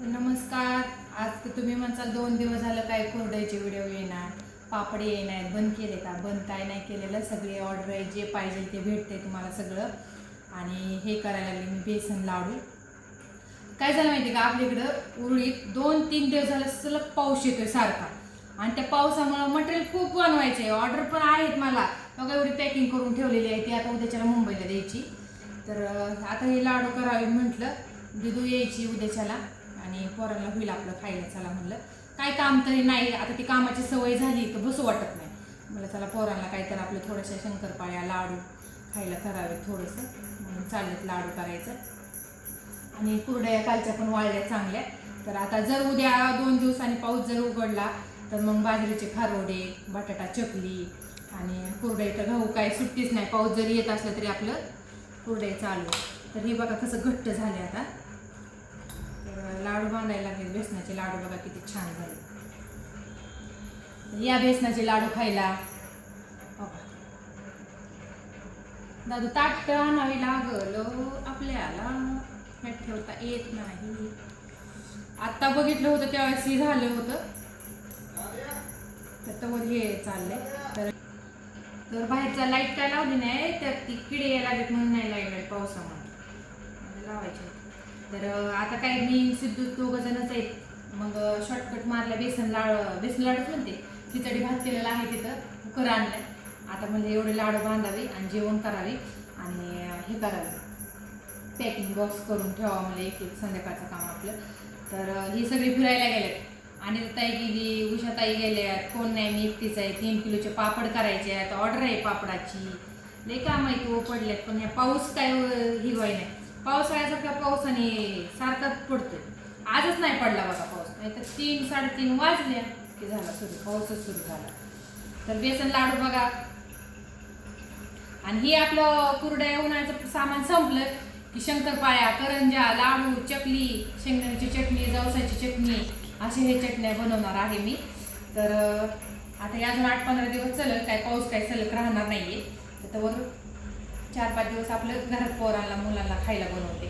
नमस्कार. आज तुम्ही म्हणसाल दोन दिवस झालं काय कोरड्याचे व्हिडिओ येणार पापडे येणार बंद केले का? बंद काय नाही केलेलं. सगळे ऑर्डर आहे जे पाहिजे ते भेटते तुम्हाला सगळं. आणि हे करायला लागले मी बेसन लाडू. काय झालं माहिती का? आपल्याकडं उरळीत दोन तीन दिवस झालं सलग पाऊस येतोय सारखा. आणि त्या पावसामुळं मटेरियल खूप बनवायचे ऑर्डर पण आहेत मला. बघा एवढी पॅकिंग करून ठेवलेली आहे ती. आता उद्याच्याला मुंबईला द्यायची. तर आता हे लाडू करावे म्हटलं. दिदू यायची उद्याच्याला. आणि पोरांना होईल आपलं खायला चला म्हणलं. काय काम तरी नाही आता ती कामाची सवय झाली तर बसू वाटत नाही. मला चला पोरांना काहीतरी आपलं थोड्याशा शंकरपाळ्या लाडू खायला करावे थोडंसं. म्हणून चाललेत लाडू करायचं. आणि कुरड्या कालच्या पण वाळल्या चांगल्या. तर आता जर उद्या दोन दिवसांनी पाऊस जर उघडला तर मग बाजरीचे खारोडे बटाटा चकली आणि कुरडई तर गहू काय सुट्टीच नाही. पाऊस जरी येत असलं तरी आपलं कुरडई चालू. तर हे बघा कसं घट्ट झाले आता. लाडू बांधायला लागले. बेसनाचे लाडू बघा किती छान झाले. या बेसनाचे लाडू खायला. दादू ताट आणावी लागल आपल्याला. मीठ ठेवता येत नाही. आत्ता बघितलं होतं त्यावेळेस हे झालं होतं. तर हे चाललंय. तर तर बाहेरचा लाइट काय लावली नाही त्यात ती किडे यायला लागत म्हणून नाही लाइट पावसामुळे. लावायचे तर आता काय मी सिद्धू दोघं जणच आहेत. मग शॉर्टकट मारल्या बेसन लाड बेसन लाडूच म्हणते. खिचडी भात केलेला आहे तिथं कुकर आणलाय. आता म्हणजे एवढे लाडू बांधावे आणि जेवण करावे आणि हे करावे. पॅकिंग बॉक्स करून ठेवा मला एक एक संध्याकाळचं काम आपलं. तर ही सगळी फिरायला गेलेत. आणि ताई गेली उषाताई गेल्यात. कोण नाही मी एकटीच आहे. तीन किलोचे पापड करायचे आहेत. ऑर्डर आहे पापडाची. लई काम आहे तो हो, पडल्यात. पण ह्या पाऊस काय हिवाय नाही पावसाळ्यासारखा पावसाने सारखाच पडतोय. आजच नाही पडला बघा पाऊस. नाही तर तीन साडेतीन वाजल्या की झाला सुरू पाऊसच सुरू झाला. तर बेसन लाडू बघा. आणि हे आपलं कुरड्या उन्हाळ्याचं सामान संपलं की शंकरपाळ्या करंजा लाडू चकली शेंगदाण्याची चटणी जवसाची चटणी असे हे चटण्या बनवणार आहे मी. तर आता हे अजून आठ पंधरा दिवस चलल काय पाऊस काय सलग राहणार नाहीये. त्याच्यावर चार पाच दिवस आपलं घरात पोरांना मुलांना खायला बनवते.